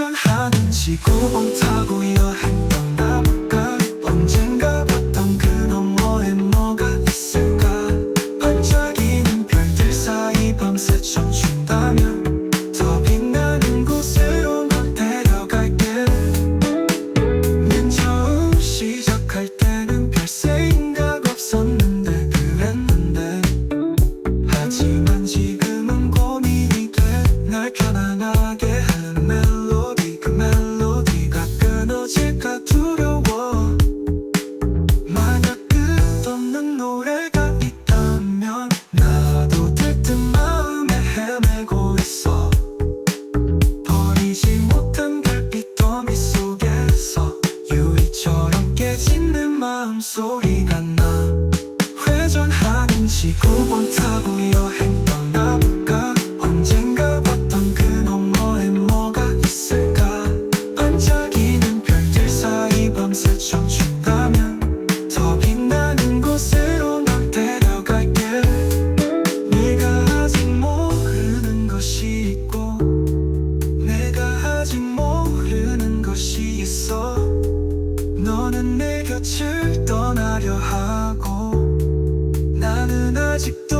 좌회전하는 지구봉 타고 여행 떠나볼까? 언젠가 봤던 그 너머에 뭐가 있을까? 반짝이는 별들 사이 밤새 춤춘다면 더 빛나는 곳으로 널 데려갈게. 맨 처음 시작할 때는 별 생각 없었는데 그랬는데. 하지만 지금은 고민이 돼날 편안하게 하는 짖는 마음 소리가 나. 회전하는 지구본 타고 여행 하고 나는 아직도